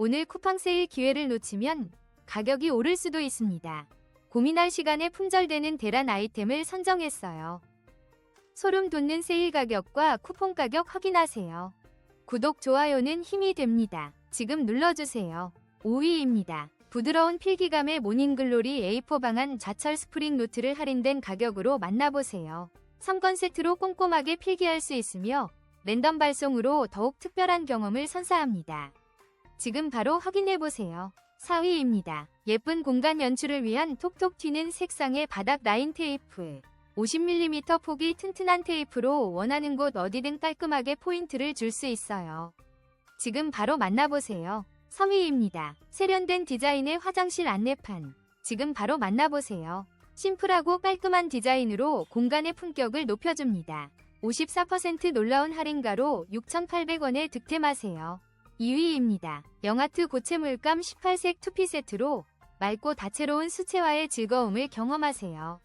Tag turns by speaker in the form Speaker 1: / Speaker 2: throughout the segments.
Speaker 1: 오늘 쿠팡 세일 기회를 놓치면 가격이 오를 수도 있습니다. 고민할 시간에 품절되는 대란 아이템을 선정했어요. 소름 돋는 세일 가격과 쿠폰 가격 확인하세요. 구독, 좋아요는 힘이 됩니다. 지금 눌러주세요. 5위입니다. 부드러운 필기감의 모닝글로리 A4 방안 자철 스프링 노트를 할인된 가격으로 만나보세요. 3권 세트로 꼼꼼하게 필기할 수 있으며 랜덤 발송으로 더욱 특별한 경험을 선사합니다. 지금 바로 확인해보세요. 4위입니다. 예쁜 공간 연출을 위한 톡톡 튀는 색상의 바닥 라인 테이프. 50mm 폭이 튼튼한 테이프로 원하는 곳 어디든 깔끔하게 포인트를 줄 수 있어요. 지금 바로 만나보세요. 3위입니다. 세련된 디자인의 화장실 안내판. 지금 바로 만나보세요. 심플하고 깔끔한 디자인으로 공간의 품격을 높여줍니다. 54% 놀라운 할인가로 6,800원에 득템하세요. 2위입니다. 영아트 고체 물감 18색 투피 세트로 맑고 다채로운 수채화의 즐거움을 경험하세요.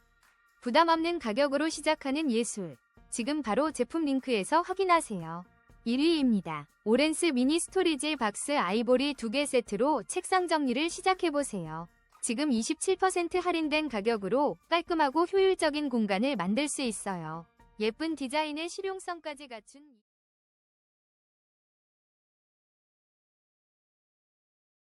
Speaker 1: 부담 없는 가격으로 시작하는 예술. 지금 바로 제품 링크에서 확인하세요. 1위입니다. 오렌스 미니 스토리지 박스 아이보리 2개 세트로 책상 정리를 시작해보세요. 지금 27% 할인된 가격으로 깔끔하고 효율적인 공간을 만들 수 있어요. 예쁜 디자인의 실용성까지 갖춘